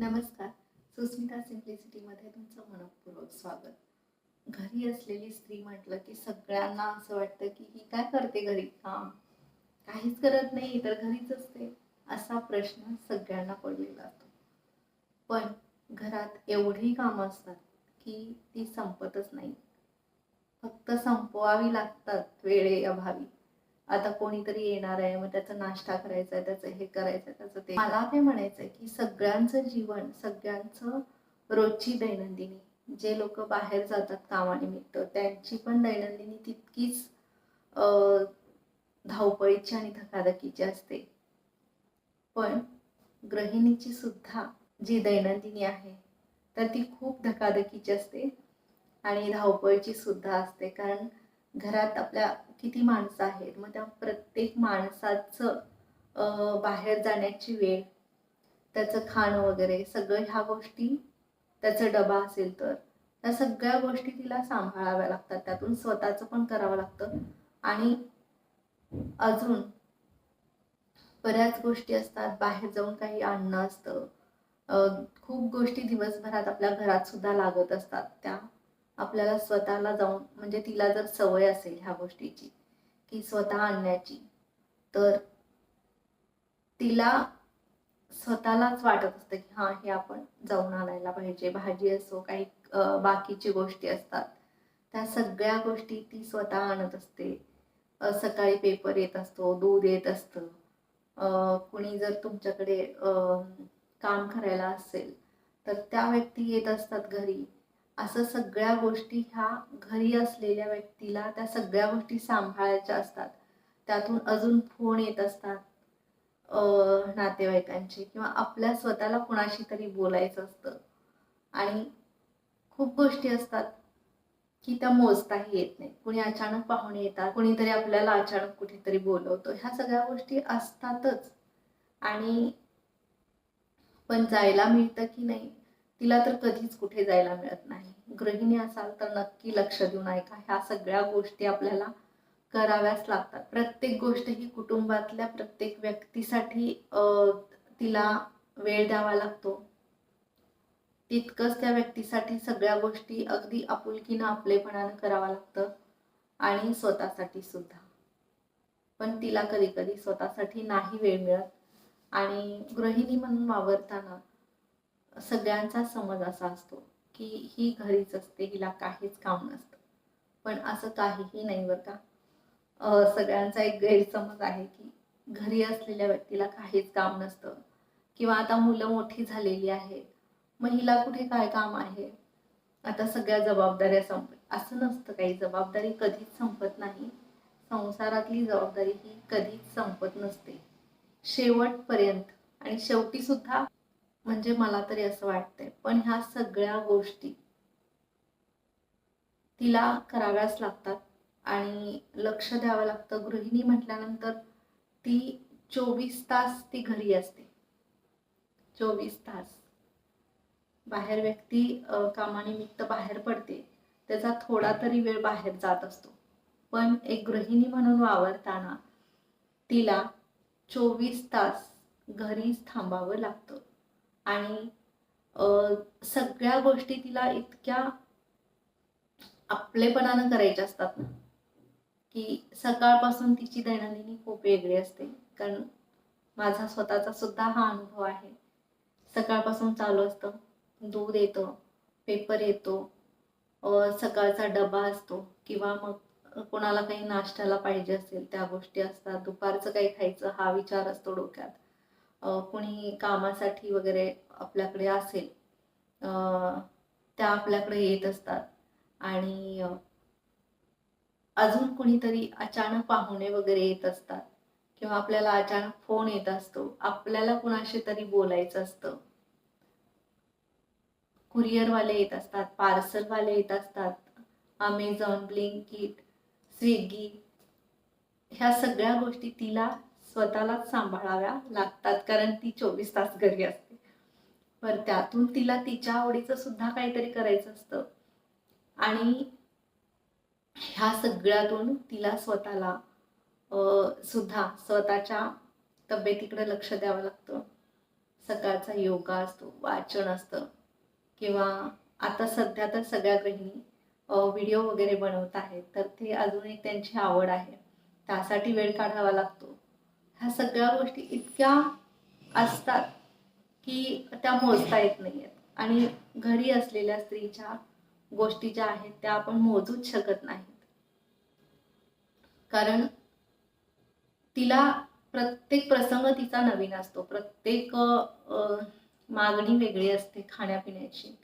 नमस्कार. सुस्मिता सिम्प्लिसिटीमध्ये तुमचं मनपूर्वक स्वागत. घरी असलेली स्त्री म्हटलं की सगळ्यांना असं वाटतं की ही काय करते घरी? काम काहीच करत नाही तर घरीच असते असा प्रश्न सगळ्यांना पडलेला असतो. पण घरात एवढी कामं असतात की ती संपतच नाही. फक्त संपवावी लागतात वेळे अभावी. आता कोणीतरी येणार आहे मग त्याचा नाश्ता करायचा आहे त्याचं हे करायचं आहे त्याचं ते मला ते म्हणायचं आहे की सगळ्यांचं जीवन सगळ्यांचं रोजची दैनंदिनी जे लोक बाहेर जातात कामानिमित्त त्यांची पण दैनंदिनी तितकीच अं, धावपळीची आणि धकाधकीची असते. पण गृहिणीची सुद्धा जी दैनंदिनी आहे तर ती खूप धकाधकीची असते आणि धावपळीची सुद्धा असते. कारण घरात आपल्या किती माणसं आहेत? मग त्या प्रत्येक माणसाचं बाहेर जाण्याची वेळ त्याचं खाणं वगैरे सगळं ह्या गोष्टी त्याचा डबा असेल तर. त्या सगळ्या गोष्टी तिला सांभाळाव्या लागतात. त्यातून स्वतःचं पण करावं लागतं. आणि अजून बऱ्याच गोष्टी असतात. बाहेर जाऊन काही आणणं असतं. खूप गोष्टी दिवसभरात आपल्या घरात सुद्धा लागत असतात त्या. आपल्याला स्वतःला जाऊन म्हणजे तिला जर सवय असेल ह्या गोष्टीची की स्वतः आणण्याची तर तिला स्वतःलाच वाटत असतं की हां हे आपण जाऊन आणायला पाहिजे. भाजी असो काही बाकीची गोष्टी असतात. त्या सगळ्या गोष्टी ती स्वतः आणत असते. सकाळी पेपर येत असतो दूध येत असतं. कुणी जर तुमच्याकडे काम करायला असेल तर त्या व्यक्ती येत असतात घरी. असं सगळ्या गोष्टी ह्या घरी असलेल्या व्यक्तीला त्या सगळ्या गोष्टी सांभाळायच्या असतात. त्यातून अजून फोन येत असतात नातेवाईकांचे किंवा आपल्या स्वतःला कुणाशी तरी बोलायचं असतं. आणि खूप गोष्टी असतात की त्या मोजताही येत नाही कुणी अचानक पाहुणे येतात कुणीतरी आपल्याला अचानक कुठेतरी बोलवतो. ह्या सगळ्या गोष्टी असतातच. आणि पण जायला मिळतं की नाही? तिला तर कधीच कुठे जायला मिळत नाही. गृहिणी असाल तर नक्की लक्ष देऊन ऐका. ह्या सगळ्या गोष्टी आपल्याला कराव्याच लागतात. प्रत्येक गोष्ट ही कुटुंबातल्या प्रत्येक व्यक्तीसाठी तिला वेळ द्यावा लागतो. तितकंच त्या व्यक्तीसाठी सगळ्या गोष्टी अगदी आपुलकीनं आपलेपणानं करावं लागतं आणि स्वतःसाठी सुद्धा. पण तिला कधी कधी स्वतःसाठी नाही वेळ मिळत. आणि गृहिणी म्हणून वावरताना सगळ्यांचा समज असा असतो की ही घरीच असते हिला काहीच काम नसतं. पण असं काहीही नाही बरं का. सगळ्यांचा एक गैरसमज आहे की घरी असलेल्या व्यक्तीला काहीच काम नसतं. किंवा आता मुलं मोठी झालेली आहेत मग हिला कुठे काय काम आहे? आता सगळ्या जबाबदाऱ्या संप असं नसतं काही. जबाबदारी कधीच संपत नाही. संसारातली जबाबदारी ही कधीच संपत नसते. शेवटपर्यंत. आणि शेवटी सुद्धा म्हणजे मला तरी असं वाटतंय. पण ह्या सगळ्या गोष्टी तिला कराव्याच लागतात. आणि लक्ष द्यावं लागतं. गृहिणी म्हटल्यानंतर ती चोवीस तास ती घरी असते. चोवीस तास. बाहेर व्यक्ती कामानिमित्त बाहेर पडते. त्याचा थोडा तरी वेळ बाहेर जात असतो. पण एक गृहिणी म्हणून वावरताना तिला चोवीस तास घरीच थांबावं लागतं. आणि सगळ्या गोष्टी तिला इतक्या आपलेपणानं करायच्या असतात ना की सकाळपासून तिची दैनंदिनी खूप वेगळी असते. कारण माझा स्वतःचा सुद्धा हा अनुभव आहे. सकाळपासून चालू असतं दूध येतं पेपर येतो सकाळचा डबा असतो किंवा मग कोणाला काही नाश्त्याला पाहिजे असेल त्या गोष्टी असतात. दुपारचं काही खायचं हा विचार असतो डोक्यात. कोणी कामासाठी वगैरे आपल्याकडे असेल त्या आपल्याकडे येत असतात. आणि अजून कुणीतरी अचानक पाहुणे वगैरे येत असतात किंवा आपल्याला अचानक फोन येत असतो आपल्याला कुणाशी तरी बोलायचं असतं. कुरिअरवाले येत असतात पार्सलवाले येत असतात अमेझॉन ब्लिंकिट स्विगी ह्या सगळ्या गोष्टी तिला स्वतःलाच सांभाळाव्या लागतात कारण ती चोवीस तास घरी असते. बरं त्यातून तिला तिच्या आवडीचं सुद्धा काहीतरी करायचं असतं. आणि ह्या सगळ्यातून तिला स्वतःला सुद्धा स्वतःच्या तब्येतीकडे लक्ष द्यावं लागतं. सकाळचा योगा असतो वाचन असतं किंवा आता सध्या तर सगळ्या गृहिणी व्हिडिओ वगैरे बनवत आहेत तर ते अजून एक त्यांची आवड आहे. त्यासाठी वेळ काढावा लागतो. ह्या सगळ्या गोष्टी इतक्या असतात की त्या मोजता येत नाही आहेत आणि घरी असलेल्या स्त्रीच्या गोष्टी ज्या आहेत त्या आपण मोजूच शकत नाहीत. कारण तिला प्रत्येक प्रसंग तिचा नवीन असतो. प्रत्येक मागणी वेगळी असते खाण्यापिण्याची.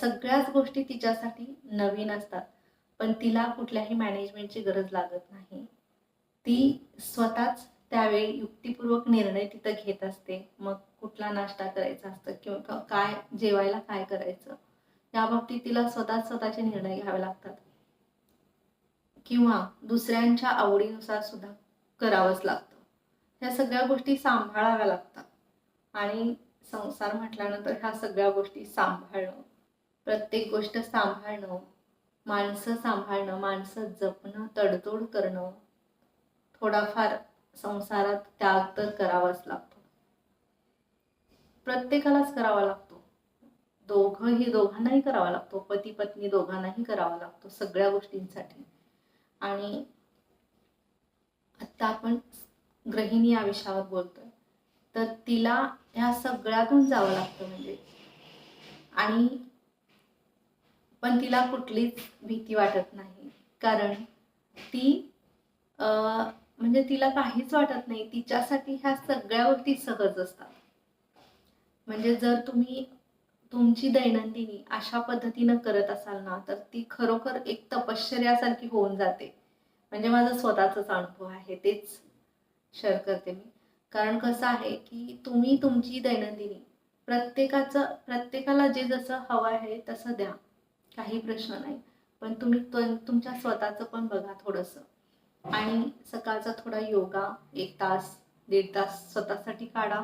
सगळ्याच गोष्टी तिच्यासाठी नवीन असतात. पण तिला कुठल्याही मॅनेजमेंटची गरज लागत नाही. ती स्वतःच त्यावेळी युक्तिपूर्वक निर्णय तिथं घेत असते. मग कुठला नाश्ता करायचा असतं किंवा काय जेवायला काय करायचं? या बाबतीत तिला स्वतः स्वतःचे निर्णय घ्यावे लागतात. किंवा दुसऱ्यांच्या आवडीनुसार सुद्धा करावंच लागतं. ह्या सगळ्या गोष्टी सांभाळाव्या लागतात. आणि संसार म्हटल्यानंतर ह्या सगळ्या गोष्टी सांभाळणं प्रत्येक गोष्ट सांभाळणं माणसं सांभाळणं माणसं जपणं तडतोड करणं थोडाफार संसारात त्याग तर करावाच लागतो. प्रत्येकालाच करावा लागतो. दोघंही दोघांनाही करावा लागतो. पती पत्नी दोघांनाही करावा लागतो सगळ्या गोष्टींसाठी. आणि आता आपण गृहिणी या विषयावर बोलतोय. तर तिला ह्या सगळ्यातून जावं लागतं म्हणजे. आणि पण तिला कुठलीच भीती वाटत नाही. कारण ती अं, म्हणजे तिला काहीच वाटत नाही. तिच्यासाठी ह्या सगळ्या गोष्टी सहज असतात. म्हणजे जर तुम्ही तुमची दैनंदिनी अशा पद्धतीनं करत असाल ना तर ती खरोखर एक तपश्चर्यासारखी होऊन जाते. म्हणजे माझा स्वतःचाच अनुभव आहे तेच शेअर करते मी. कारण कसं आहे की तुम्ही तुमची दैनंदिनी प्रत्येकाचं प्रत्येकाला जे जसं हवं आहे तसं द्या. काही प्रश्न नाही. पण तुम्ही तुमच्या स्वतःचं पण बघा थोडंसं. आणि सकाळचा थोडा योगा एक तास दीड तास स्वतःसाठी काढा.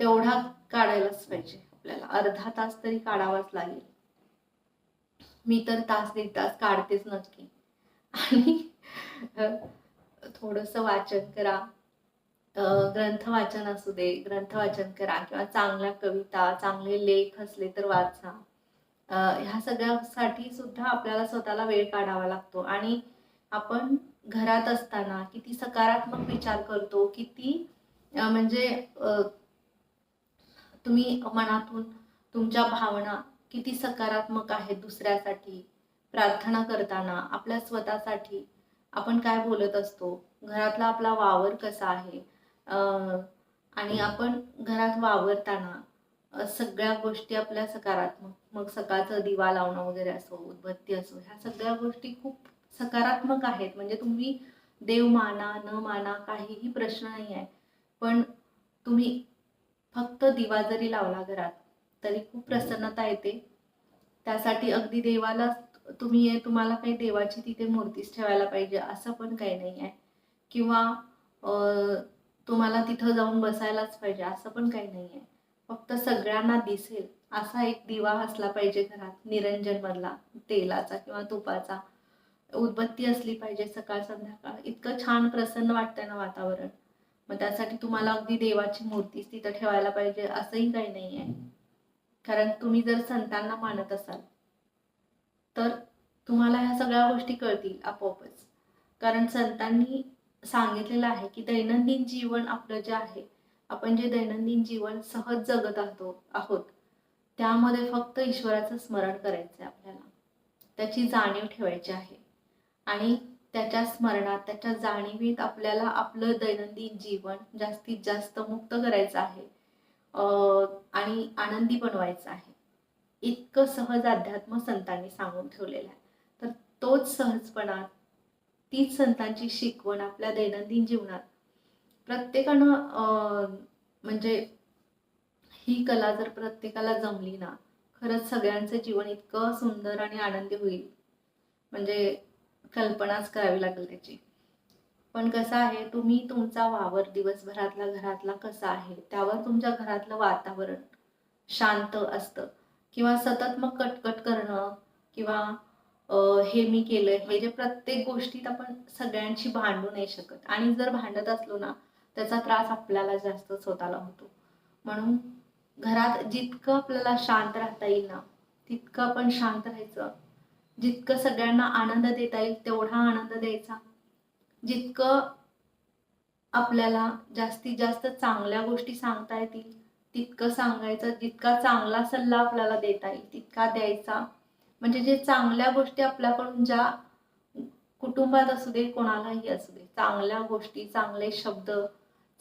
तेवढा काढायलाच पाहिजे आपल्याला. अर्धा तास तरी काढावाच लागेल. मी तर तास दीड तास काढतेच नक्की. आणि थोडंसं वाचन करा. ग्रंथ वाचन असू दे ग्रंथ वाचन करा किंवा चांगल्या कविता चांगले लेख असले तर वाचा. ह्या सगळ्यासाठी सुद्धा आपल्याला स्वतःला वेळ काढावा लागतो. आणि आपण घरात असताना किती सकारात्मक विचार करतो किती म्हणजे तुम्ही मनातून तुमच्या भावना किती सकारात्मक आहेत दुसऱ्यासाठी प्रार्थना करताना आपल्या स्वतःसाठी आपण काय बोलत असतो? घरातला आपला वावर कसा आहे? आणि आपण घरात वावरताना सगळ्या गोष्टी आपल्या सकारात्मक मग सकाळचं दिवा लावणं वगैरे असो उदबत्ती असो ह्या सगळ्या गोष्टी खूप सकारात्मक आहेत. म्हणजे तुम्ही देव माना न माना काहीही प्रश्न नाही आहे. पण तुम्ही फक्त दिवा जरी लावला घरात तरी खूप प्रसन्नता येते. त्यासाठी अगदी देवाला तुम्ही तुम्हाला काही देवाची तिथे मूर्तीच ठेवायला पाहिजे असं पण काही नाही आहे. किंवा तुम्हाला तिथं जाऊन बसायलाच पाहिजे असं पण काही नाही आहे. फक्त सगळ्यांना दिसेल असा एक दिवा असला पाहिजे घरात निरंजन मधला तेलाचा किंवा तुपाचा. उदबत्ती असली पाहिजे सकाळ संध्याकाळ. इतकं छान प्रसन्न वाटतंय ना वातावरण. मग त्यासाठी तुम्हाला अगदी देवाची मूर्तीच तिथं ठेवायला पाहिजे असंही काही नाही आहे कारण तुम्ही जर संतांना मानत असाल तर तुम्हाला ह्या सगळ्या गोष्टी कळतील आपोआपच. कारण संतांनी सांगितलेलं आहे की दैनंदिन जीवन आपलं जे आहे आपण जे दैनंदिन जीवन सहज जगत आहोत आहोत त्यामध्ये फक्त ईश्वराचं स्मरण करायचं आहे आपल्याला. त्याची जाणीव ठेवायची आहे. आणि त्याच्या स्मरणात त्याच्या जाणीवीत आपल्याला आपलं दैनंदिन जीवन जास्तीत जास्त मुक्त करायचं आहे. आणि आनंदी बनवायचं आहे. इतकं सहज अध्यात्म संतांनी सांगून ठेवलेलं आहे. तर तोच सहजपणा तीच संतांची शिकवण आपल्या दैनंदिन जीवनात. प्रत्येकानं म्हणजे ही कला जर प्रत्येकाला जमली ना खरंच सगळ्यांचं जीवन इतकं सुंदर आणि आनंदी होईल. म्हणजे कल्पनाच करावी लागेल त्याची. पण कसं आहे तुम्ही तुमचा वावर दिवसभरातला घरातला कसा आहे त्यावर तुमच्या घरातलं वातावरण शांत असतं. किंवा सतत मग कटकट करणं किंवा हे मी केलं हे जे प्रत्येक गोष्टीत आपण सगळ्यांशी भांडू नाही शकत. आणि जर भांडत असलो ना त्याचा त्रास आपल्याला जास्त स्वतःला होतो. म्हणून घरात जितकं आपल्याला शांत राहता येईल ना तितकं आपण शांत राहायचं. जितकं सगळ्यांना आनंद देता येईल तेवढा आनंद द्यायचा. जितकं आपल्याला जास्तीत जास्त चांगल्या गोष्टी सांगता येतील तितकं सांगायचं. जितका चांगला सल्ला आपल्याला देता येईल तितका द्यायचा. म्हणजे जे चांगल्या गोष्टी आपल्याकडून ज्या कुटुंबात असू दे कोणालाही असू दे चांगल्या गोष्टी चांगले शब्द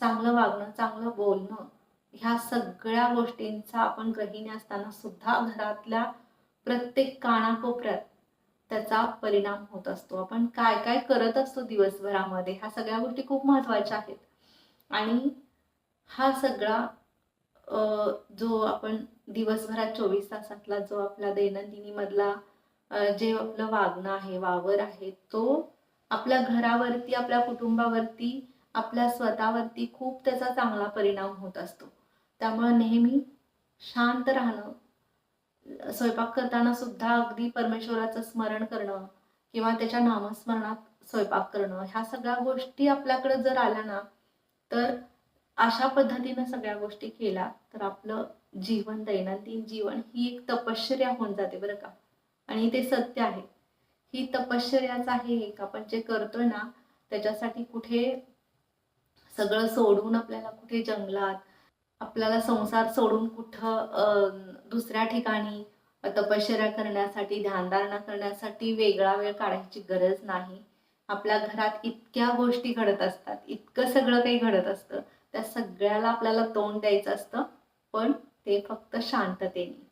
चांगलं वागणं चांगलं बोलणं ह्या सगळ्या गोष्टींचा आपण गृहिणी असताना सुद्धा घरातल्या प्रत्येक कानाकोपऱ्यात त्याचा परिणाम होत असतो. आपण काय काय करत असतो दिवसभरामध्ये? ह्या सगळ्या गोष्टी खूप महत्त्वाच्या आहेत. आणि हा सगळा जो आपण दिवसभरात चोवीस तासातला जो आपला दैनंदिनीमधला जे आपलं वागणं आहे वावर आहे तो आपल्या घरावरती आपल्या कुटुंबावरती आपल्या स्वतःवरती खूप त्याचा चांगला परिणाम होत असतो. त्यामुळे नेहमी शांत राहणं स्वयंपाक करताना सुद्धा अगदी परमेश्वराचं स्मरण करणं किंवा त्याच्या नामस्मरणात स्वयंपाक करणं ह्या सगळ्या गोष्टी आपल्याकडे जर आल्या ना तर अशा पद्धतीनं सगळ्या गोष्टी केल्या तर आपलं जीवन दैनंदिन जीवन ही एक तपश्चर्या होऊन जाते बरं का. आणि ते सत्य आहे. ही तपश्चर्याच आहे एक. आपण जे करतोय ना त्याच्यासाठी कुठे सगळं सोडून आपल्याला कुठे जंगलात आपल्याला संसार सोडून कुठं दुसऱ्या ठिकाणी तपश्चर्या करण्यासाठी ध्यानधारणा करण्यासाठी वेगळा वेळ काढायची गरज नाही. आपल्या घरात इतक्या गोष्टी घडत असतात इतकं सगळं काही घडत असतं त्या सगळ्याला आपल्याला तोंड द्यायचं असतं पण ते फक्त शांततेने.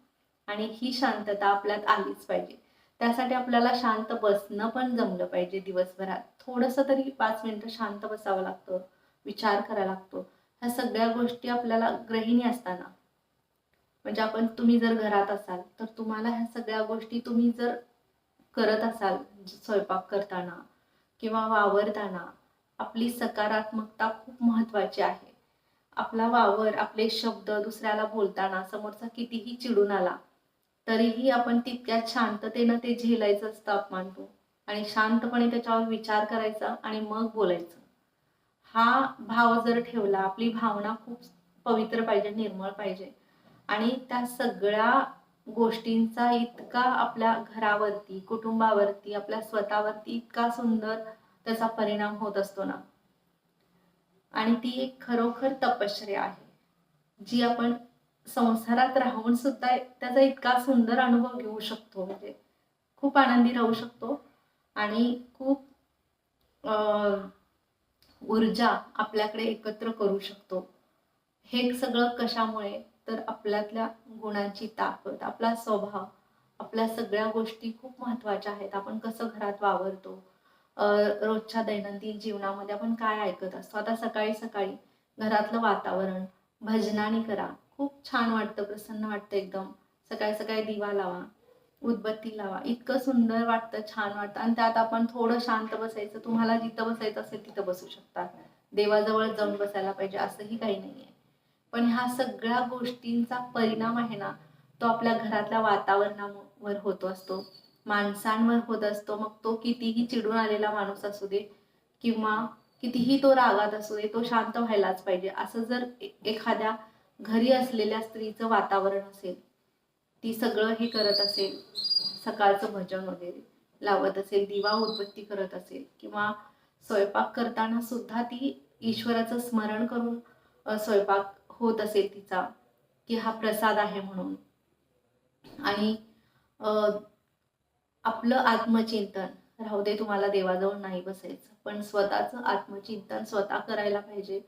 आणि ही शांतता आपल्यात आलीच पाहिजे. त्यासाठी आपल्याला शांत बसणं पण जमलं पाहिजे दिवसभरात. थोडंसं तरी पाच मिनिटं शांत बसावं लागतं विचार करावा लागतो. ह्या सगळ्या गोष्टी आपल्याला गृहिणी असताना म्हणजे आपण तुम्ही जर घरात असाल तर तुम्हाला ह्या सगळ्या गोष्टी तुम्ही जर करत असाल स्वयंपाक करताना किंवा वावरताना आपली सकारात्मकता खूप महत्वाची आहे. आपला वावर आपले शब्द दुसऱ्याला बोलताना समोरचा कितीही चिडून आला तरीही आपण तितक्याच शांततेनं ते झेलायचं असतं अपमान तो आणि शांतपणे त्याच्यावर विचार करायचा आणि मग बोलायचं. हा भाव जर ठेवला आपली भावना खूप पवित्र पाहिजे निर्मळ पाहिजे. आणि त्या सगळ्या गोष्टींचा इतका आपल्या घरावरती कुटुंबावरती आपल्या स्वतःवरती इतका सुंदर त्याचा परिणाम होत असतो ना. आणि ती एक खरोखर तपश्चर्या आहे. जी आपण संसारात राहून सुद्धा त्याचा इतका सुंदर अनुभव घेऊ शकतो. म्हणजे खूप आनंदी राहू शकतो आणि खूप ऊर्जा आपल्याकडे एकत्र करू शकतो. हे सगळं कशामुळे? तर आपल्यातल्या गुणांची ताकद आपला स्वभाव आपल्या सगळ्या गोष्टी खूप महत्त्वाच्या आहेत. आपण कसं घरात वावरतो? रोजच्या दैनंदिन जीवनामध्ये आपण काय ऐकत असतो? आता सकाळी सकाळी घरातलं वातावरण भजनाने करा. खूप छान वाटतं प्रसन्न वाटतं एकदम. सकाळी सकाळी दिवा लावा उदबत्ती लावा. इतकं सुंदर वाटतं छान वाटतं. आणि त्यात आपण थोडं शांत बसायचं. तुम्हाला जिथं बसायचं असेल तिथं बसू शकता. देवाजवळ जाऊन बसायला पाहिजे. असंही काही नाही आहे पण ह्या सगळ्या गोष्टींचा परिणाम आहे ना तो आपल्या घरातल्या वातावरणावर होतो असतो. माणसांवर होत असतो. मग तो कितीही चिडून आलेला माणूस असू दे किंवा कितीही तो रागात असू दे तो शांत व्हायलाच पाहिजे. असं जर ए- एखाद्या घरी असलेल्या स्त्रीचं वातावरण असेल ती सगळं हे करत असेल सकाळचं भजन वगैरे लावत असेल दिवा उत्पत्ती करत असेल किंवा स्वयंपाक करताना सुद्धा ती ईश्वराचं स्मरण करून स्वयंपाक होत असेल तिचा की हा प्रसाद आहे म्हणून. आणि आपलं आत्मचिंतन राहू दे तुम्हाला देवाजवळ नाही बसायचं पण स्वतःचं आत्मचिंतन स्वतः करायला पाहिजे.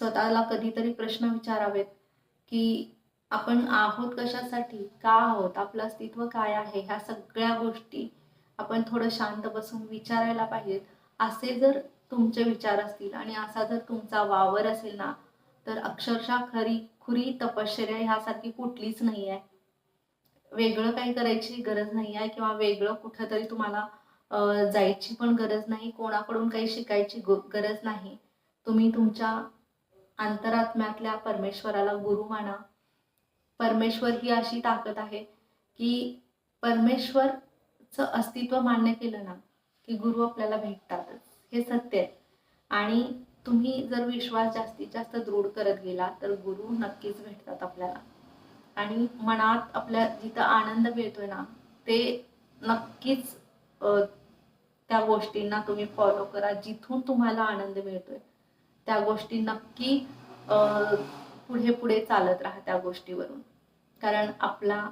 स्वतःला कधीतरी प्रश्न विचारावेत की आपण आहोत कशासाठी का आहोत आपलं अस्तित्व काय आहे ह्या सगळ्या गोष्टी आपण थोडं शांत बसून विचारायला पाहिजेत. असे जर तुमचे विचार असतील आणि असा जर तुमचा वावर असेल ना तर अक्षरशः खरी खुरी तपश्चर्या ह्यासारखी कुठलीच नाही आहे वेगळं काही करायची गरज नाही आहे किंवा वेगळं कुठंतरी तुम्हाला जायची पण गरज नाही कोणाकडून काही शिकायची गो- गरज नाही. तुम्ही तुमच्या अंतरात्म्यातल्या परमेश्वराला गुरु माना. परमेश्वर ही अशी ताकद आहे की परमेश्वरचं अस्तित्व मान्य केलं ना की गुरु आपल्याला भेटतातच. हे सत्य आहे. आणि तुम्ही जर विश्वास जास्तीत जास्त दृढ करत गेला तर गुरु नक्कीच भेटतात आपल्याला. आणि मनात आपल्या जिथं आनंद मिळतोय ना ते नक्कीच त्या गोष्टींना तुम्ही फॉलो करा जिथून तुम्हाला आनंद मिळतोय. त्या गोष्टी नक्की पुढे पुढे चालत राहा त्या गोष्टीवरून. कारण आपला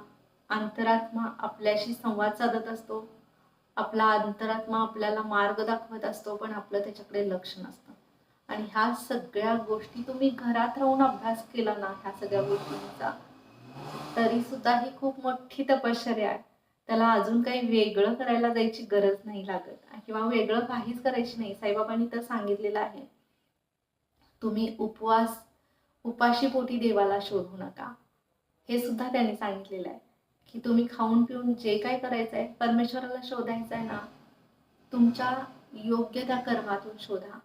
अंतरात्मा आपल्याशी संवाद साधत असतो. आपला अंतरात्मा आपल्याला मार्ग दाखवत असतो पण आपलं त्याच्याकडे लक्ष नसतं. आणि ह्या सगळ्या गोष्टी तुम्ही घरात राहून अभ्यास केला ना ह्या सगळ्या गोष्टींचा तरी सुद्धा ही खूप मोठी तपश्चर्या आहे. त्याला अजून काही वेगळं करायला जायची गरज नाही लागत. किंवा वेगळं काहीच करायची नाही. साईबाबांनी तर सांगितलेलं आहे. तुम्ही उपवास उपाशी पोटी देवाला शोधू नका. हे सुद्धा त्यांनी सांगितलेलं आहे. की तुम्ही खाऊन पिऊन जे काय करायचं आहे परमेश्वराला शोधायचं आहे ना तुमच्या योग्य त्या कर्मातून शोधा.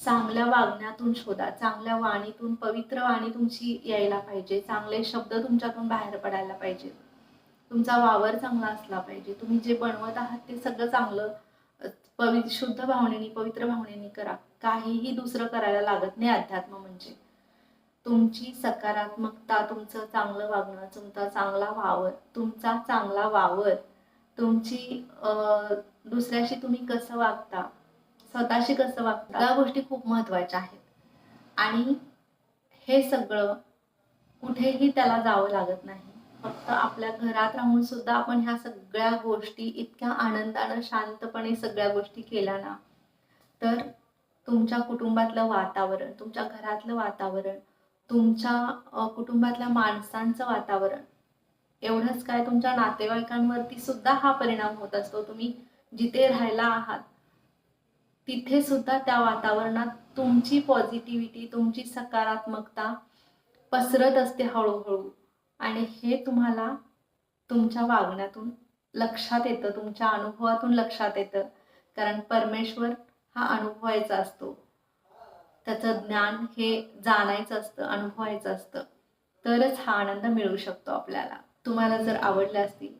चांगल्या वागण्यातून शोधा चांगल्या वाणीतून पवित्र वाणी तुमची यायला पाहिजे चांगले शब्द तुमच्यातून बाहेर पडायला पाहिजे. तुमचा वावर चांगला असला पाहिजे. तुम्ही जे बनवत आहात ते सगळं चांगलं पवि शुद्ध भावनेनी पवित्र भावनेनी करा. काहीही दुसरं करायला लागत नाही अध्यात्म म्हणजे. तुमची सकारात्मकता तुमचं चांगलं वागणं तुमचा चांगला वावर तुमचा चांगला वावर तुमची दुसऱ्याशी तुम्ही कसं वागता स्वतःशी कसं वागतं या गोष्टी खूप महत्त्वाच्या आहेत. आणि हे सगळं कुठेही त्याला जावं लागत नाही. फक्त आपल्या घरात राहून सुद्धा आपण ह्या सगळ्या गोष्टी इतक्या आनंदानं शांतपणे सगळ्या गोष्टी केल्या ना तर तुमच्या कुटुंबातलं वातावरण तुमच्या घरातलं वातावरण तुमच्या कुटुंबातल्या माणसांचं वातावरण एवढंच काय तुमच्या नातेवाईकांवरती सुद्धा हा परिणाम होत असतो. तुम्ही जिथे राहायला आहात तिथे सुद्धा त्या वातावरणात तुमची पॉझिटिव्हिटी तुमची सकारात्मकता पसरत असते हळूहळू. आणि हे तुम्हाला तुमच्या वागण्यातून लक्षात येतं तुमच्या अनुभवातून लक्षात येतं. कारण परमेश्वर हा अनुभवायचा असतो. त्याचं ज्ञान हे जाणायचं असतं अनुभवायचं असतं. तरच हा आनंद मिळू शकतो आपल्याला. तुम्हाला जर आवडल्या असतील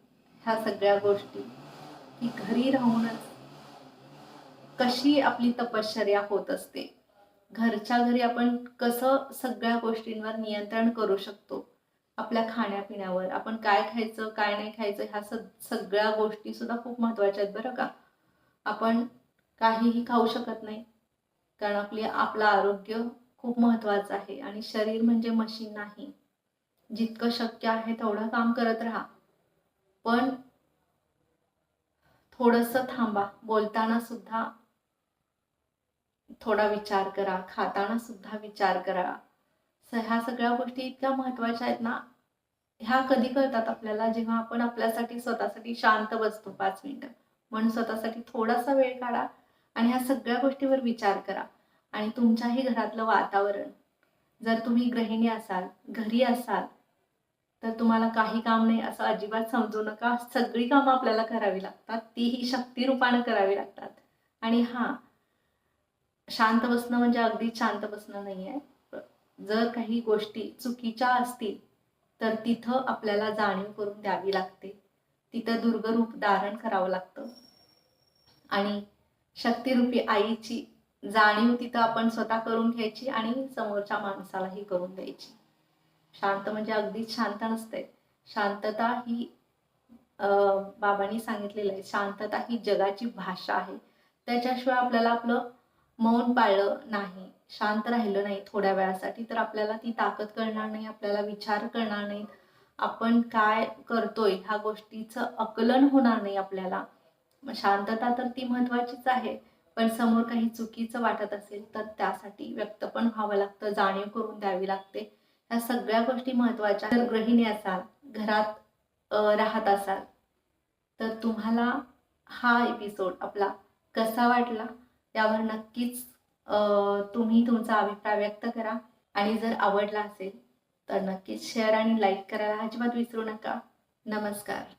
ह्या सगळ्या गोष्टी की घरी राहूनच कशी आपली तपश्चर्या होत असते. घरच्या घरी आपण कसं सगळ्या गोष्टींवर नियंत्रण करू शकतो. आपल्या खाण्यापिण्यावर आपण काय खायचं काय नाही खायचं ह्या सगळ्या गोष्टी सुद्धा खूप महत्त्वाच्या आहेत बरं का. आपण काहीही खाऊ शकत नाही. कारण आपली आपलं आरोग्य खूप महत्त्वाचं आहे आणि शरीर म्हणजे मशीन नाही. जितकं शक्य आहे तेवढं काम करत राहा. पण थोडंसं थांबा. बोलताना सुद्धा थोडा विचार करा खाताना सुद्धा विचार करा. स ह्या सगळ्या गोष्टी इतक्या महत्त्वाच्या आहेत ना ह्या कधी कळतात आपल्याला? जेव्हा आपण आपल्यासाठी स्वतःसाठी शांत बसतो पाच मिनिटं. म्हणून स्वतःसाठी थोडासा वेळ काढा आणि ह्या सगळ्या गोष्टीवर विचार करा. आणि तुमच्याही घरातलं वातावरण. जर तुम्ही गृहिणी असाल घरी असाल तर तुम्हाला काही काम नाही असं अजिबात समजू नका. सगळी कामं आपल्याला करावी लागतात. तीही शक्तिरूपानं करावी लागतात. आणि हां शांत बसणं म्हणजे अगदी शांत बसणं नाही आहे जर काही गोष्टी चुकीच्या असतील तर तिथं आपल्याला जाणीव करून द्यावी लागते. तिथं दुर्गरूप धारण करावं लागतं. आणि शक्तिरूपी आईची जाणीव तिथं आपण स्वतः करून घ्यायची आणि समोरच्या माणसालाही करून द्यायची. शांत म्हणजे अगदीच शांत नसते. शांतता ही अं, बाबांनी सांगितलेलं आहे. शांतता ही जगाची भाषा आहे. त्याच्याशिवाय आपल्याला आपलं मौन पाळलं नाही शांत राहिलं नाही थोड्या वेळासाठी तर आपल्याला ती ताकद करणार नाही आपल्याला विचार करणार नाही आपण काय करतोय ह्या गोष्टीचं आकलन होणार नाही आपल्याला. शांतता तर ती महत्वाचीच आहे पण समोर काही चुकीचं वाटत असेल तर त्यासाठी व्यक्त पण व्हावं लागतं जाणीव करून द्यावी लागते. ह्या सगळ्या गोष्टी महत्त्वाच्या जर गृहिणी असाल घरात राहत असाल तर तुम्हाला हा एपिसोड आपला कसा वाटला? त्यावर नक्कीच तुम्ही तुमचा अभिप्राय व्यक्त करा. आणि जर आवडला असेल तर नक्कीच शेअर आणि लाईक करायला अजिबात विसरू नका. नमस्कार.